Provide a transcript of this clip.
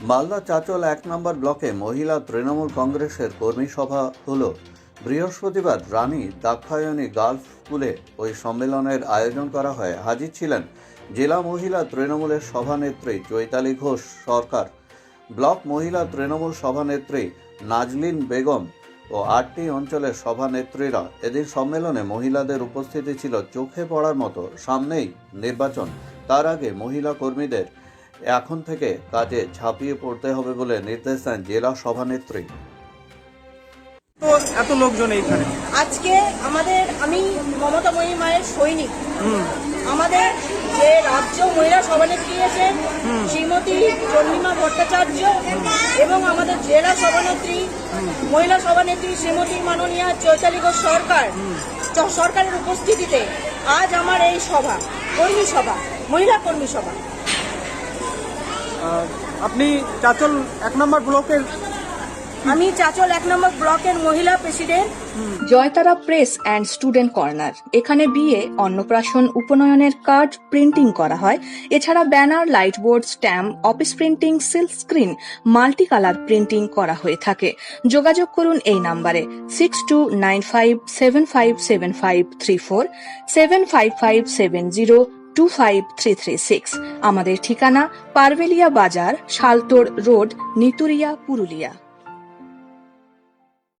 মালদা চাচল এক নম্বর ব্লকে মহিলা তৃণমূল কংগ্রেসের কর্মী সভা হল। বৃহস্পতিবার রানী দাক্ষায়ণী গার্লস স্কুলে ওই সম্মেলনের আয়োজন করা হয়। হাজির ছিলেন জেলা মহিলা তৃণমূলের সভানেত্রী চৈতালি ঘোষ সরকার, ব্লক মহিলা তৃণমূল সভানেত্রী নাজলিন বেগম ও আটটি অঞ্চলের সভানেত্রীরা এদিন সম্মেলনে মহিলাদের উপস্থিতি ছিল চোখে পড়ার মতো। সামনেই নির্বাচন, তার আগে মহিলা কর্মীদের এখন থেকে কাজে ঝাঁপিয়ে পড়তে হবে বলে নির্দেশ দেন জেলা সভানেত্রী। তো এত লোকজন এইখানে? আজকে আমাদের আমি মমতা ময়ী মায়ের সৈনিক আমাদের যে রাজ্য মহিলা সভানেত্রী আছেন শ্রীমতী চন্দ্রিমা ভট্টাচার্য এবং আমাদের জেলা সভানেত্রী মহিলা সভানেত্রী শ্রীমতী মাননীয়া চৈতালি ঘোষ সরকার সরকারের উপস্থিতিতে আজ আমার এই সভা কর্মী সভা মহিলা কর্মী সভা। আপনি চাচল এক নম্বর ব্লকের আমি চাচল এক নম্বর ব্লকের মহিলা president. Joytara press and student corner. এখানে বিয়ে অন্নপ্রাশন উপনয়নের কার্ড প্রিন্টিং করা হয়। এছাড়া banner light board stamp office printing silk screen multi colour printing করা হয়ে থাকে। যোগাযোগ করুন এই নাম্বারে six two nine five seven five seven five three four seven five five seven zero two five three three six আমাদের ঠিকানা পারভেলিয়া বাজার শালতোড় রোড নিতুরিয়া পুরুলিয়া।